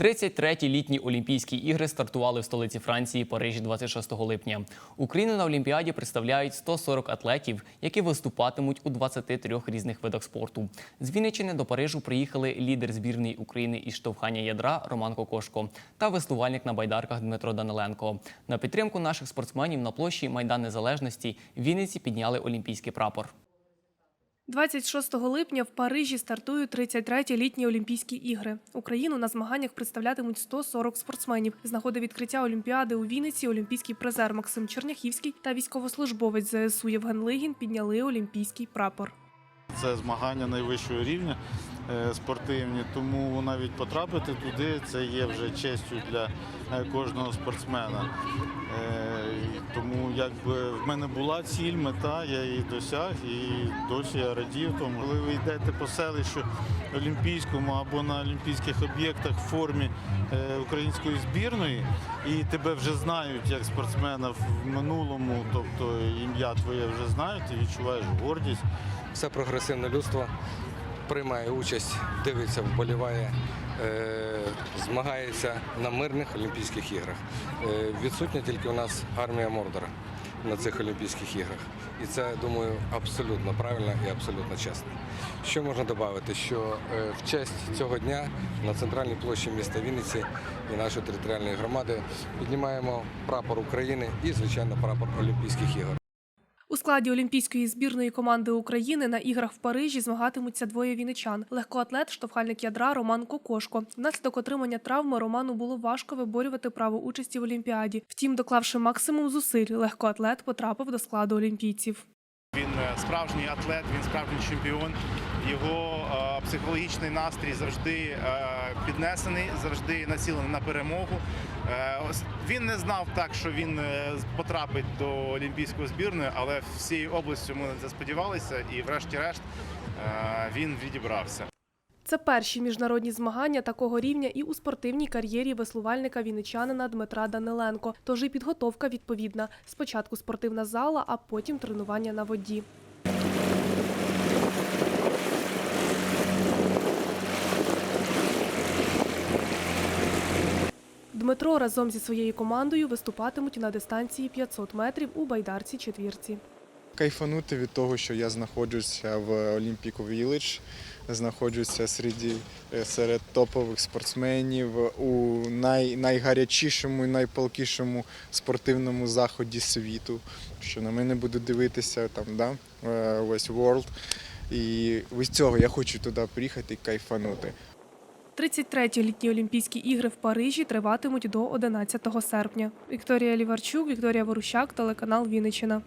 33-ті літні Олімпійські ігри стартували в столиці Франції Парижі 26 липня. Україну на Олімпіаді представляють 140 атлетів, які виступатимуть у 23 різних видах спорту. З Вінниччини до Парижу приїхали лідер збірної України із штовхання ядра Роман Кокошко та веслувальник на байдарках Дмитро Даниленко. На підтримку наших спортсменів на площі Майдан Незалежності в Вінниці підняли олімпійський прапор. 26 липня в Парижі стартують 33-ті літні Олімпійські ігри. Україну на змаганнях представлятимуть 140 спортсменів. З нагоди відкриття Олімпіади у Вінниці олімпійський призер Максим Черняхівський та військовослужбовець ЗСУ Євген Лигін підняли олімпійський прапор. Це змагання найвищого рівня спортивні, тому навіть потрапити туди це є вже честю для е, кожного спортсмена. Е, Тому якби в мене була ціль, мета, я її досяг і досі я радів тому. Коли ви йдете по селищу олімпійському або на олімпійських об'єктах в формі е, української збірної, і тебе вже знають як спортсмена в минулому, тобто ім'я твоє вже знають, ти відчуваєш гордість. все прогресивне людство приймає участь, дивиться, вболіває, е, змагається на мирних Олімпійських іграх. Е, відсутня тільки у нас армія Мордора на цих Олімпійських іграх. І це, думаю, абсолютно правильно і абсолютно чесно. Що можна додати? Що е, в честь цього дня на центральній площі міста Вінниці і нашої територіальної громади піднімаємо прапор України і, звичайно, прапор Олімпійських ігор. У складі олімпійської збірної команди України на іграх в Парижі змагатимуться двоє віничан: легкоатлет, штовхальник ядра Роман Кокошко. Внаслідок отримання травми Роману було важко виборювати право участі в Олімпіаді. Втім, доклавши максимум зусиль, легкоатлет потрапив до складу олімпійців. Він е, справжній атлет, він справжній чемпіон. Його е, психологічний настрій завжди е, піднесений, завжди націлений на перемогу. Е, він не знав так, що він потрапить до олімпійської збірної, але всією областю ми це сподівалися, і врешті-решт він відібрався. Це перші міжнародні змагання такого рівня і у спортивній кар'єрі веслувальника вінничанина Дмитра Даниленко. Тож і підготовка відповідна. Спочатку спортивна зала, а потім тренування на воді. Дмитро разом зі своєю командою виступатимуть на дистанції 500 метрів у байдарці четвірці. кайфанути від того, що я знаходжуся в Olympic Village, знаходжуся серед, серед топових спортсменів у най, найгарячішому і найпалкішому спортивному заході світу. Що на мене буде дивитися там, да, е, весь world. І ось цього я хочу туди приїхати і кайфанути. 33-ті літні Олімпійські ігри в Парижі триватимуть до 11 серпня. Вікторія Ліварчук, Вікторія Ворущак, телеканал Вінниччина.